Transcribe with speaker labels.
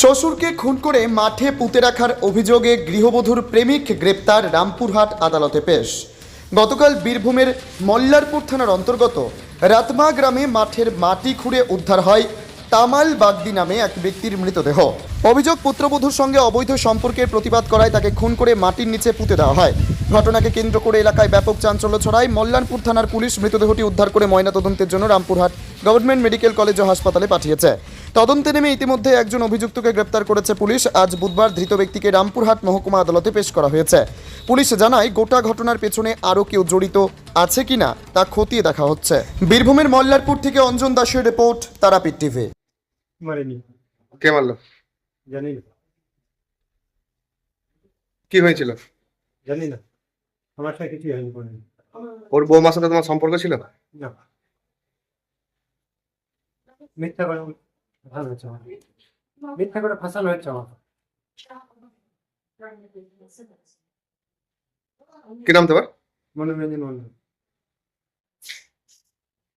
Speaker 1: শ্বশুরকে খুন করে মাঠে পুঁতে রাখার অভিযোগে গৃহবধূর প্রেমিক গ্রেপ্তার রামপুরহাট আদালতে পেশ। গতকাল বীরভূমের মল্লারপুর থানার অন্তর্গত রাতমা গ্রামে মাঠের মাটি খুঁড়ে উদ্ধার হয় তামাল বাগদি নামে এক ব্যক্তির মৃতদেহ। অভিযোগ পুত্রবধূর সঙ্গে অবৈধ সম্পর্কের প্রতিবাদ করায় তাকে খুন করে মাটির নিচে পুঁতে দেওয়া হয়। ঘটনাকে কেন্দ্র করে এলাকায় ব্যাপক চাঞ্চল্য ছড়ায় মল্লারপুর থানার পুলিশ মৃতদেহটি উদ্ধার করে ময়নাতদন্তের জন্য রামপুরহাট গভর্নমেন্ট মেডিকেল কলেজ ও হাসপাতালে পাঠিয়েছে। তদন্তে নেমে ইতিমধ্যে একজন অভিযুক্তকে গ্রেপ্তার করেছে পুলিশ। আজ বুধবার ধৃত ব্যক্তিকে রামপুরহাট মহকুমা আদালতে পেশ করা হয়েছে। পুলিশ জানায় গোটা ঘটনার পেছনে আরও কেউ জড়িত আছে কিনা তা খতিয়ে দেখা হচ্ছে। বীরভূমের মল্লারপুর থেকে অঞ্জন দাসের রিপোর্ট তারাপীঠ টিভি।
Speaker 2: মারিনি।
Speaker 3: কে মারলো?
Speaker 2: জানি না।
Speaker 3: কি হয়েছিল?
Speaker 2: জানি না। আমার সাথে কিছুই হয়নি কোনো।
Speaker 3: ওর বৌমার সাথে তোমার সম্পর্ক ছিল?
Speaker 2: না। মিথ্যা করে ফাঁসানো হচ্ছে আমার। মিথ্যা করে ফাঁসানো হয়েছে আমার।
Speaker 3: কি নাম তোমার?
Speaker 2: মনোরঞ্জন মন্ডল।